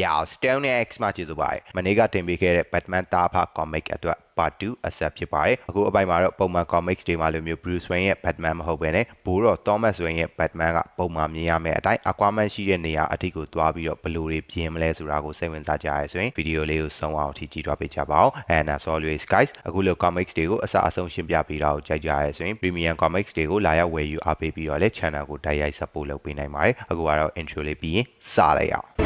Yeah Stone X မှာကျေးဇူးပါတယ်မနေ့ကတင်ပေးခဲ့တဲ့ Batman တာဖ comic အတွက် part 2အဆက်ဖြစ်ပါတယ်အခုအပိုင်းမှာတော့ပုံမှန် comics တွေမှာလိုမျိုး Bruce Wayne ရဲ့ Batman မဟုတ်ဘဲနဲ့ဘိုးတော် Thomas Wayne ရဲ့ Batman ကပုံမှန်မြင်ရမယ့်အတိုင်း Aquaman ရှိတဲ့နေရာအထိကိုတွားပြီးတော့ဘယ်လိုတွေပြင်မလဲဆိုတာကိုစိတ်ဝင်စားကြရဆိုရင်ဗီဒီယိုလေးကိုဆုံးအောင်အထိကြည့်သွားပေးကြပါဦး and as always guys အခုလို comics တွေကိုအစအဆုံးရှင်းပြပေးတာကိုကြိုက်ကြရဆိုရင် premium comics တွေကိုလာရောက်ဝယ်ယူအားပေးပြီးတော့လည်း channel ကိုတိုက်ရိုက် support လုပ်ပေးနိုင်ပါတယ်အခုကတော့ intro လေးပြီးရင်စလိုက်အောင်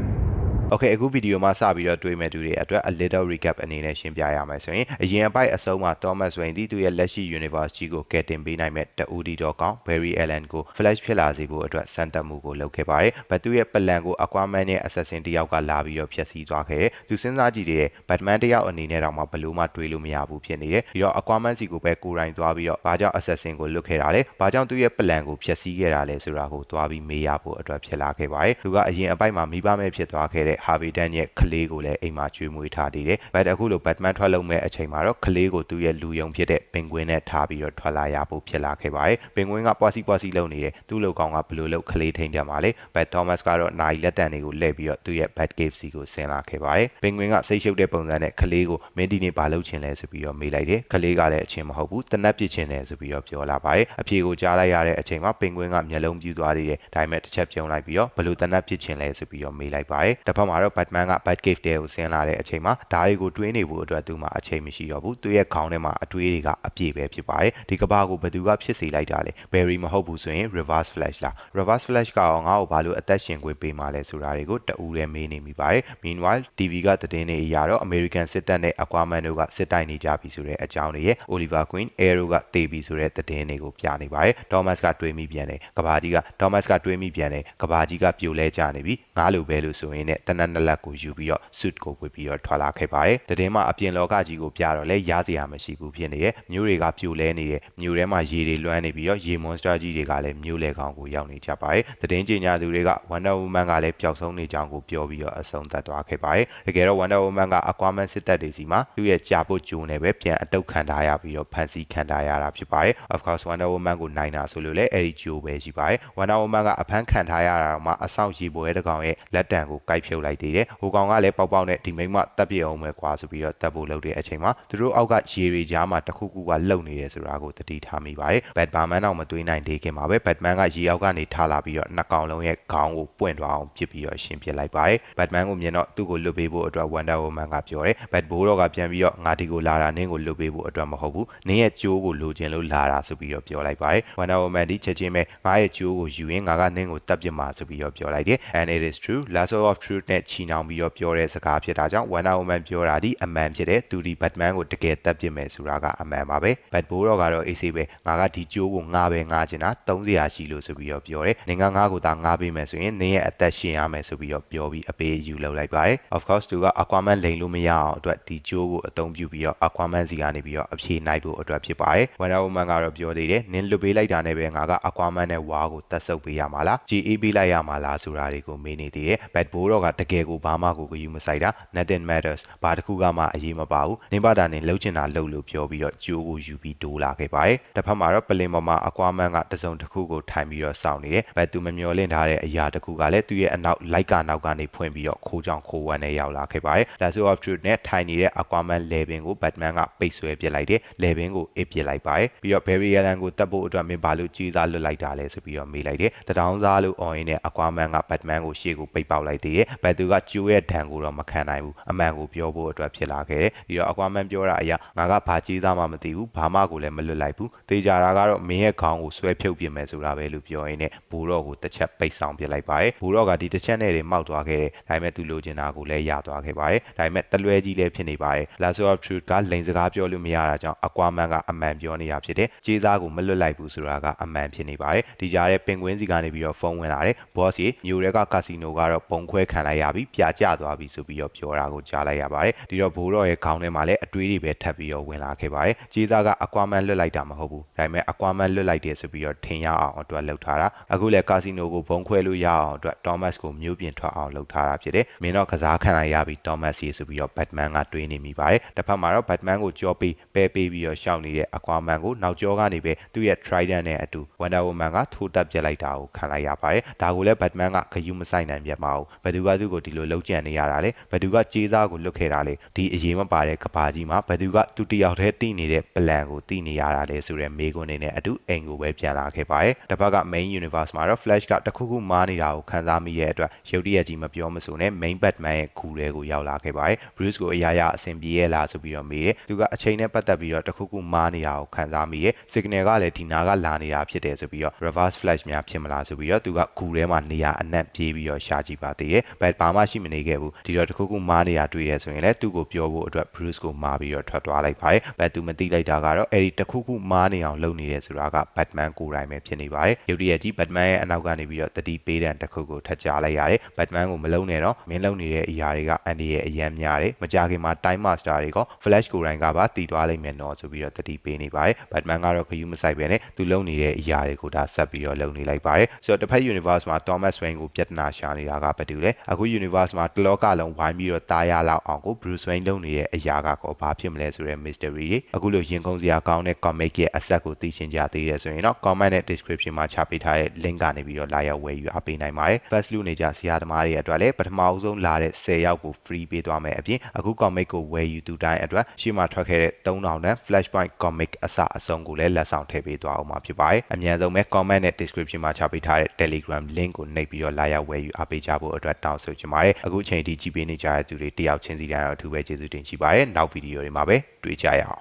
Okay အခုဗီဒီယိုမှာစပြီးတော့တွေးမဲ့သူတွေအတွက် a little recap အနေနဲ့ရှင်းပြရမယ်ဆိုရင်အရင်အပိုက်အဆုံးမှာ Thomas Wayne ဒီသူရဲ့လက်ရှိ universe ကြီးကိုကယ်တင်ပေးနိုင်မဲ့တဦးဒီတော့ကောင် Barry Allen ကို Flash ဖြစ်လာစေဖို့အတွက်စံတက်မှုကိုလုပ်ခဲ့ပါတယ်။ဘသူရဲ့ plan ကို Aquaman ရဲ့ assassin တယောက်ကလာပြီးတော့ဖျက်ဆီးသွားခဲ့တယ်။သူစဉ်းစားကြည့်တယ် Batman တယောက်အနေနဲ့တော့မှဘလို့မှတွေးလို့မရဘူးဖြစ်နေတယ်။ပြီးတော့ Aquaman စီကိုပဲကိုယ်တိုင်သွားပြီးတော့ဘာကြောင့် assassin ကိုလွတ်ခဲ့တာလဲ။ဘာကြောင့်သူရဲ့ plan ကိုဖျက်ဆီးခဲ့တာလဲဆိုတာကိုသွားပြီးမေးရဖို့အတွက်ဖြစ်လာခဲ့ပါတယ်။သူကအရင်အပိုက်မှာမိဘမဲ့ဖြစ်သွားခဲ့တဲ့ Harvey Dent ရဲ့ကလေးကိုလည်းအိမ်မှာကျွေးမွေးထားသေးတယ်။ဘတ်အခုလို Batman ထွက်လုံမဲ့အချိန်မှာတော့ကလေးကိုသူ့ရဲ့လူယုံဖြစ်တဲ့ပင်ဂွင်းနဲ့ထားပြီးတော့ထွက်လာရဖို့ဖြစ်လာခဲ့ပါတယ်။ပင်ဂွင်းကပွားစီပွားစီလုံနေတယ်။သူ့လူကောင်ကဘယ်လိုလုပ်ကလေးထိန်တယ်မှာလဲ။ဘတ် Thomas ကတော့နိုင်လက်တန်တွေကိုလှည့်ပြီးတော့သူ့ရဲ့ Bat Cave စီကိုဆင်းလာခဲ့ပါတယ်။ပင်ဂွင်းကစိတ်ရှုပ်တဲ့ပုံစံနဲ့ကလေးကိုမင်းဒီနေ့ဘာလုပ်ချင်လဲဆိုပြီးတော့မေးလိုက်တယ်။ကလေးကလည်းအချင်းမဟုတ်ဘူး။တနက်ပစ်ချင်တယ်ဆိုပြီးတော့ပြောလာပါတယ်။အဖြေကိုကြားလိုက်ရတဲ့အချိန်မှာပင်ဂွင်းကမျက်လုံးပြူသွားသေးတယ်။ဒါပေမဲ့တစ်ချက်ပြုံးလိုက်ပြီးတော့ဘယ်လိုတနက်ပစ်ချင်လဲဆိုပြီးတော့မေးလိုက်ပါတယ်။တစ်ဖက်မှာတော့ Batman က Bat Cave တဲကိုဆင်းလာတဲ့အချိန်မှာဓာတ်တွေကိုတွေးနေဖို့အတွက်သူ့မှာအချိန်မရှိတော့ဘူးသူ့ရဲ့ခေါင်းထဲမှာအတွေးတွေကအပြည့်ပဲဖြစ်ပါတယ်ဒီကဘာကိုဘယ်သူကဖြစ်စေလိုက်တာလဲ Barry မဟုတ်ဘူးဆိုရင် Reverse Flash လား Reverse Flash ကရောငါ့ကိုဘာလို့အသက်ရှင်ခွင့်ပေးမှလဲဆိုတာတွေကိုတအူးလည်းမေးနေမိပါတယ် Meanwhile TV ကသတင်းတွေအရာတော့ American စစ်တပ်နဲ့ Aquaman တို့ကစစ်တိုက်နေကြပြီဆိုတဲ့အကြောင်းတွေရဲ့ Oliver Queen Arrow ကတေးပြီဆိုတဲ့သတင်းတွေကိုပြနေပါတယ် Thomas ကတွေးမိပြန်တယ်ကဘာကြီးက Thomas ကတွေးမိပြန်တယ်ကဘာကြီးကပြိုလဲကြနေပြီငါလိုပဲလို့ဆိုရင်နဲ့တနက်နလက်ကိုယူပြီးတော့ suit ကိုဝတ်ပြီးတော့ထွက်လာခဲ့ပါတယ်။တည်င်းမှာအပြင်လောကကြီးကိုပြတော့လဲရစရာမရှိဘူးဖြစ်နေရဲ့။မြို့တွေကပြိုလဲနေတယ်။မြို့ထဲမှာရေတွေလွှမ်းနေပြီးတော့ရေမွန်စတာကြီးတွေကလည်းမြို့လေကောင်ကိုရောက်နေကြပါတယ်။တည်င်းကျင်ညာသူတွေက Wonder Woman ကလည်းပျောက်ဆုံးနေကြောင်းကိုပြောပြီးတော့အဆုံးသတ်သွားခဲ့ပါတယ်။တကယ်တော့ Wonder Woman က Aquaman စစ်တပ်တွေစီမှာသူ့ရဲ့ကြာပုတ်ဂျိုးနဲ့ပဲပြန်အတုတ်ခံထားရပြီးတော့ဖန်ဆီးခံထားရတာဖြစ်ပါတယ်။ Of course Wonder Woman ကိုနိုင်တာဆိုလို့လည်းအဲ့ဒီဂျိုးပဲရှိပါတယ်။ Wonder Woman ကအဖမ်းခံထားရတာတော့မှအဆောင်ရေပွဲတကောင်ရဲ့လက်တံကိုကိုက်ဖြုတ်လိုက်သေးတယ်။ဟိုကောင်ကလည်းပေါက်ပေါက်နဲ့ဒီမိမတက်ပြအောင်ပဲကွာဆိုပြီးတော့တက်ဖို့လုပ်တဲ့အချိန်မှာသူတို့အောက်ကရေတွေကြားမှာတခုခုကလှုပ်နေတယ်ဆိုတာကိုသတိထားမိပါတယ်ဘတ်ဘာမန်တော့မတွေးနိုင်သေးခင်မှာပဲဘတ်မန်ကရေအောက်ကနေထားလာပြီးတော့နှစ်ကောင်လုံးရဲ့ခေါင်းကိုပွင့်သွားအောင်ပစ်ပြီးတော့ရှင်းပစ်လိုက်ပါတယ်ဘတ်မန်ကိုမြင်တော့သူ့ကိုလွတ်ပေးဖို့အတွက်ဝန်ဒါဝမန်ကပြောတယ်ဘတ်ဘိုးတော့ကပြန်ပြီးတော့ငါဒီကိုလာတာနင်းကိုလွတ်ပေးဖို့အတွက်မဟုတ်ဘူးနင်းရဲ့ကြိုးကိုလိုချင်လို့လာတာဆိုပြီးတော့ပြောလိုက်ပါတယ်ဝန်ဒါဝမန်ဒီချက်ချင်းပဲငါရဲ့ကြိုးကိုယူရင်းငါကနင်းကိုတပ်ပစ်မှာဆိုပြီးတော့ပြောလိုက်တယ် and it is true lasso of truth နဲ့ချီနှောင်ပြီးတော့ပြောတဲ့စကားဖြစ်တာကြောင့်ဝန်ဒါဝမန်ပြောတာဒီအမှန်ဖြစ်တယ်သူဒီဘတ်မန်ကိုတကယ်တပ်ပစ်မယ်ဆိုတာကအမှန်ပါပဲဘတ်ဘိုးတော့ကတော့အေးဆေးပဲငါကဒီကြိုးကိုငါပဲငါချင်တာ30ရာရှိလို့ဆိုပြီးတော့ပြောတယ်နင်ကငါ့ကိုသာငါပေးမယ်ဆိုရင်နင်ရဲ့အသက်ရှင်ရမယ်ဆိုပြီးတော့ပြောပြီးအပေးယူလုပ်လိုက်ပါတယ် of course သူက Aquaman လိန်လို့မရအောင်အတွက်ဒီကြိုးကိုအသုံးပြုပြီးတော့ Aquaman စီကနေပြီးတော့အဖြေနိုင်ဖို့အတွက်ဖြစ်ပါတယ် Wonder Woman ကတော့ပြောသေးတယ်နင်လွတ်ပေးလိုက်တာနဲ့ပဲငါက Aquaman နဲ့ဝါကိုတတ်ဆုပ်ပေးရမှာလား GA ပေးလိုက်ရမှာလားဆိုတာတွေကိုမေးနေသေးတယ်ဘတ်ဘိုးတော့ကတကယ်ကိုဘာမှကိုဂယူမဆိုင်တာ nothing matters ဘာတစ်ခုကမှအရေးမပါဘူးနင်ဘာတာနင်လှုပ်ချင်တာလှုပ်လို့ပြောပြီးတော့ကြိုးကိုယူပြီးတိုးလာခဲ့ပါတယ်တစ်ဖက်မှာတော့ပလင်ပေါ်မှာ Aquaman ကတစုံတစ်ခုကိုထိုင်ပြီးတော့စောင့်နေတယ်ဘတ်သူမမျောလင့်ထားတဲ့အရာတစ်ခုကလည်းသူ့ရဲ့အနောက်လိုက်ကနောက်ကနေဖွင့်ပြီးတော့ခိုးကြောင်ခိုးဝမ်းနဲ့ရောက်လာခဲ့ပါတယ် Lasso of Truth နဲ့ထိုင်နေတဲ့ Aquaman လေပင်ကို Batman ကပိတ်ဆွဲပစ်လိုက်တယ်လေပင်ကိုအစ်ပစ်လိုက်ပါတယ်ပြီးတော့ Barry Allen ကိုတပ်ဖို့အတွက်မင်းဘာလို့ကြီးစားလွတ်လိုက်တာလဲဆိုပြီးတော့မေးလိုက်တယ်တတောင်းစားလို့អော်ရင်းနဲ့ Aquaman က Batman ကိုရှေ့ကိုပိတ်ပေါက်လိုက်သေးတယ်ဘတ်သူကကျိုးရဲ့ဒဏ်ကိုတော့မခံနိုင်ဘူးအမှန်ကိုပြောဖို့အတွက်ဖြစ်လာခဲ့တယ်ပြီးတော့ Aquaman ပြောတာအရာငါကဘာကြီးစားမှမသိဘူးဘာမှကိုလည်းမလွတ်လိုက်ဘူးတေးကြတာကတော့မင်းရဲ့ခေါင်းကိုဆွဲဖြုတ်ပြမယ်ဆိုတာပဲလို့ပြောရင်းနဲ့ဘူတော့ကိုတစ်ချက်ပိတ်ဆောင်ပစ်လိုက်ပါတယ်ဘူတော့ကဒီတစ်ချက်နဲ့တွေမောက်သွားခဲ့တယ်ဒါပေမဲ့သူလိုချင်တာကိုလည်းရသွားခဲ့ပါတယ်ဒါပေမဲ့တလွဲကြီးလည်းဖြစ်နေပါတယ် Lasso of Truth ကလိန်စကားပြောလို့မရတာကြောင့် Aquaman ကအမှန်ပြောနေတာဖြစ်တယ်ကြေးသားကိုမလွတ်လိုက်ဘူးဆိုတာကအမှန်ဖြစ်နေပါတယ်ဒီကြားထဲပင်ကွင်းစီကနေပြီးတော့ဖုန်းဝင်လာတယ် boss ကြီးမြို့ရဲကကာစီနိုကတော့ပုံခွဲခံလိုက်ရရပြီပြကျသွားပြီဆိုပြီးတော့ပြောတာကိုကြားလိုက်ရပါတယ်ဒီတော့ဘိုးတော်ရဲ့ခေါင်းထဲမှာလည်းအတွေးတွေပဲထပ်ပြီးတော့ဝင်လာခဲ့ပါတယ်ကြေးသားကအကွာမန်လွတ်လိုက်တာမဟုတ်ဘူးဒါပေမဲ့အကွာမန်လွတ်လိုက်တယ်ဆိုပြီးတော့ထင်ရအောင်အတွက်လှုပ်ထားတာအခုလည်းကာစီနိုကိုဘုံခွဲလို့ရအောင်အတွက်တောမတ်ကိုမျိုးပြင်ထွက်အောင်လှုပ်ထားတာဖြစ်တယ်မင်းတော့ကစားခံလိုက်ရပြီတောမတ်စီဆိုပြီးတော့ဘတ်မန်ကတွေးနေမိပါတယ်တစ်ဖက်မှာတော့ဘတ်မန်ကိုကြောပြီးပဲပေးပြီးတော့ရှောက်နေတဲ့အကွာမန်ကိုနောက်ကျောကနေပဲသူ့ရဲ့ trident နဲ့အတူ Wonder Woman ကထိုးတက်ပြစ်လိုက်တာကိုခံလိုက်ရပါတယ်ဒါကိုလည်းဘတ်မန်ကခယူးမဆိုင်နိုင်ပြတ်မအောင်ဘယ်သူကသူ့ကိုဒီလိုလှုပ်ကြံနေရတာလဲဘယ်သူကကြေးသားကိုလွတ်ခဲ့တာလဲဒီအရေးမပါတဲ့ကဘာကြီးမှာဘယ်သူကသူတယောက်တည်းတည်နေတဲ့ plan ကိုတည်နေရတာလဲဆိုတဲ့မေးခွန်းနေနဲ့အတူအိမ်ကိုပဲပြန်လာခဲ့ပါတယ်တစ်ဖက်က main universe မှာတော့ Flash ကတခုခုမားနေတာကိုခံစားမိရဲ့အတွက်ရုပ်တရက်ကြီးမပြောမဆိုနဲ့ main Batman ရဲ့ခူတွေကိုရောက်လာခဲ့ပါတယ် Bruce ကိုအရာရာအဆင်ပြေရဲ့လားဆိုပြီးတော့မေးတယ်သူကအချိန်နဲ့ပတ်သက်ပြီးတော့တခုခုမားနေတာကိုခံစားမိရဲ့ signal ကလည်းဒီနာကလာနေတာဖြစ်တယ်ဆိုပြီးတော့ reverse flash များဖြစ်မလားဆိုပြီးတော့သူကခူထဲမှာနေရာအနှံ့ပြေးပြီးတော့ရှာကြည့်ပါသေးတယ်ဘယ်ဘာမှရှိမနေခဲ့ဘူးဒီတော့တခုခုမားနေတာတွေ့ရဆိုရင်လည်းသူ့ကိုပြောဖို့အတွက် Bruce ကိုမားပြီးတော့ထွက်သွားလိုက်ပါတယ်ဘယ်သူမသိလိုက်တာကတော့အဲ့ဒီတခုခုမားနေအောင်လုပ်နေတယ်ဆိုတာက Batman ကိုယ်တိုင်ပဲဖြစ်နေပါတယ်ရုပ်တရက်ကြီး Batman ရဲ့အနောက်ကနေပြီးတော့တတိပေးတဲ့တခုကိုထပ်ကြလိုက်ရတယ် Batman ကိုမလုံးနဲ့တော့မင်းလုံးနေတဲ့အရာတွေကအန်ဒီရဲ့အရန်များတယ်မကြခင်မှာ Time Master တွေက Flash ကိုယ်တိုင်ကပါတည်သွားလိမ့်မယ်နော်ဆိုပြီးတော့တတိပေးနေပါတယ် Batman ကတော့ခယူးမဆိုင်ပဲနဲ့သူလုံးနေတဲ့အရာတွေကိုဒါဆက်ပြီးတော့လုံးနေလိုက်ပါတယ်ဆိုတော့တစ်ဖက် Universe မှာ Thomas Wayne ကိုပြဿနာရှာနေတာကဘာတူလဲအခု Universe မှာတလောကလုံးဝိုင်းပြီးတော့တားရလောက်အောင်ကို Bruce Wayne လုံးနေတဲ့အရာကကောဘာဖြစ်မလဲဆိုတဲ့ mystery တွေအခုလိုရင်ခုန်စရာကောင်းတဲ့ comic ရဲ့အဆက်ကိုသိချင်ကြသေးတယ်ဆိုရင်တော့ comment နဲ့ description မှာချပေးထားတဲ့ link ကနေပြီးတော့လာရောက်ဝယ်ယူအားပေးနိုင်ပါတယ် first လူနေကြဆရာသမားတွေအတွက်လည်းပထမအဆုံးလာတဲ့10ယောက်ကို free ပေးသွားမယ်အပြင်အခု comic ကိုဝယ်ယူသူတိုင်းအတွက်ရှေ့မှာထွက်ခဲ့တဲ့3000တန်း flashpoint comic အစအဆုံးကိုလည်းလက်ဆောင်ထည့်ပေးသွားအောင်မှာဖြစ်ပါတယ်အများဆုံးပဲ comment နဲ့ description မှာချပေးထားတဲ့ telegram link ကိုနှိပ်ပြီးတော့လာရောက်ဝယ်ယူအားပေးကြဖို့အတွက်တောင်းဆိုချင်ပါတယ်အခုချိန်ထိကြည့်ပေးနေကြတဲ့သူတွေတယောက်ချင်းစီတိုင်းတော့အထူးပဲကျေးဇူးတင်ရှိပါတယ်နောက်ဗီဒီယိုတွေမှာပဲတွေ့ကြရအောင်